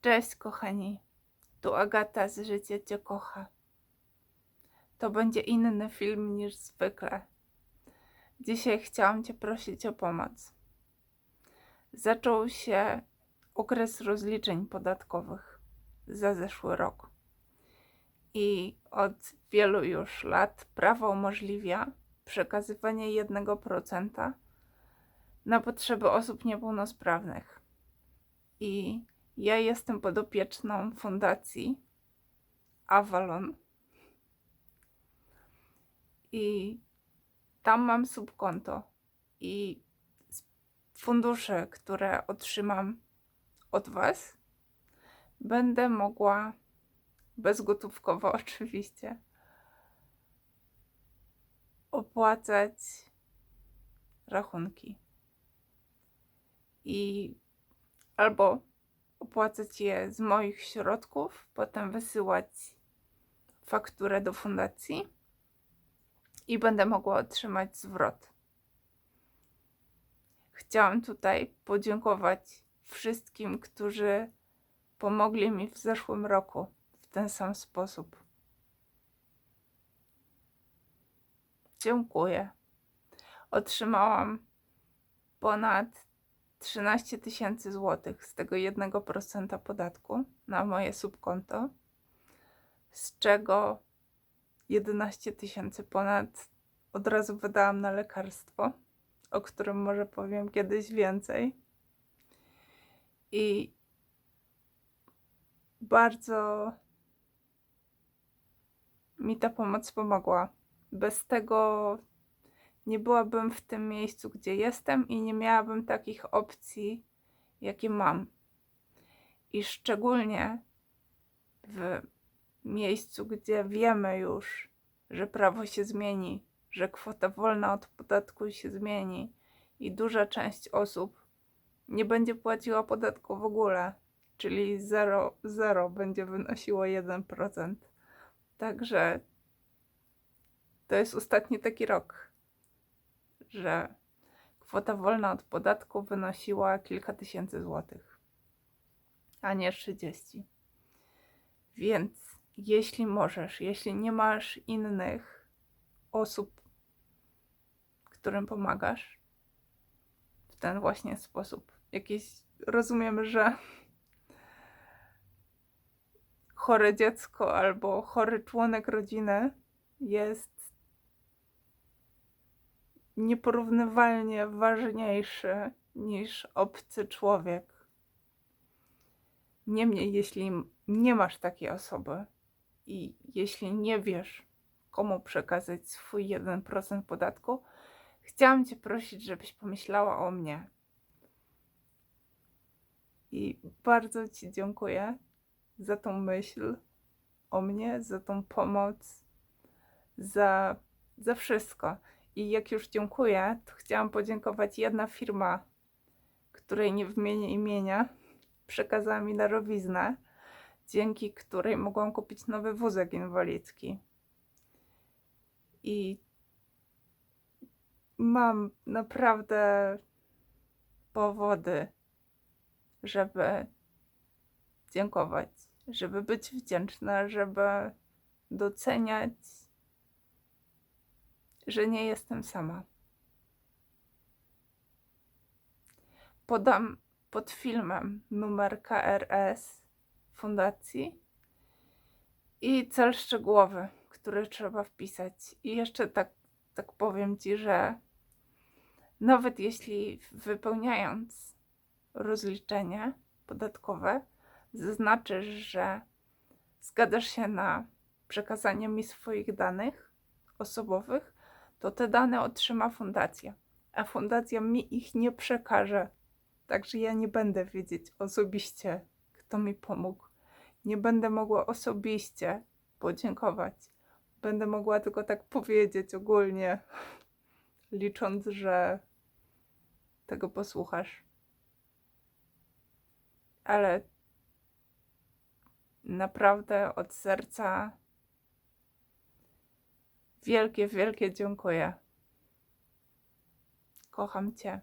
Cześć kochani, tu Agata z Życie Cię kocha. To będzie inny film niż zwykle. Dzisiaj chciałam Cię prosić o pomoc. Zaczął się okres rozliczeń podatkowych za zeszły rok. I od wielu już lat prawo umożliwia przekazywanie 1% na potrzeby osób niepełnosprawnych. I ja jestem podopieczną fundacji Avalon. I tam mam subkonto. I fundusze, które otrzymam od Was, będę mogła bezgotówkowo oczywiście opłacać rachunki. I albo opłacać je z moich środków, potem wysyłać fakturę do fundacji i będę mogła otrzymać zwrot. Chciałam tutaj podziękować wszystkim, którzy pomogli mi w zeszłym roku w ten sam sposób. Dziękuję. Otrzymałam ponad 13 tysięcy złotych z tego 1% podatku na moje subkonto, z czego 11 tysięcy ponad od razu wydałam na lekarstwo, o którym może powiem kiedyś więcej. I bardzo mi ta pomoc pomogła. Bez tego nie byłabym w tym miejscu, gdzie jestem i nie miałabym takich opcji, jakie mam. I szczególnie w miejscu, gdzie wiemy już, że prawo się zmieni, że kwota wolna od podatku się zmieni i duża część osób nie będzie płaciła podatku w ogóle, czyli 0, 0 będzie wynosiło 1%. Także to jest ostatni taki rok że kwota wolna od podatku wynosiła kilka tysięcy złotych, a nie 30. Więc jeśli możesz, jeśli nie masz innych osób, którym pomagasz w ten właśnie sposób, jakieś rozumiem, że chore dziecko albo chory członek rodziny jest nieporównywalnie ważniejszy niż obcy człowiek. Niemniej, jeśli nie masz takiej osoby i jeśli nie wiesz, komu przekazać swój 1% podatku, chciałam Cię prosić, żebyś pomyślała o mnie. I bardzo Ci dziękuję za tą myśl o mnie, za tą pomoc, za, za wszystko. I jak już dziękuję, to chciałam podziękować jedna firma, której nie wymienię imienia, przekazała mi darowiznę, dzięki której mogłam kupić nowy wózek inwalidzki. I mam naprawdę powody, żeby dziękować, żeby być wdzięczna, żeby doceniać że nie jestem sama. Podam pod filmem numer KRS fundacji i cel szczegółowy, który trzeba wpisać. I jeszcze tak, tak powiem Ci, że nawet jeśli wypełniając rozliczenie podatkowe, zaznaczysz, że zgadzasz się na przekazanie mi swoich danych osobowych, to te dane otrzyma fundacja, a fundacja mi ich nie przekaże. Także ja nie będę wiedzieć osobiście, kto mi pomógł. Nie będę mogła osobiście podziękować. Będę mogła tylko tak powiedzieć ogólnie, licząc, że tego posłuchasz. Ale naprawdę od serca Wielkie, wielkie dziękuję. Kocham Cię.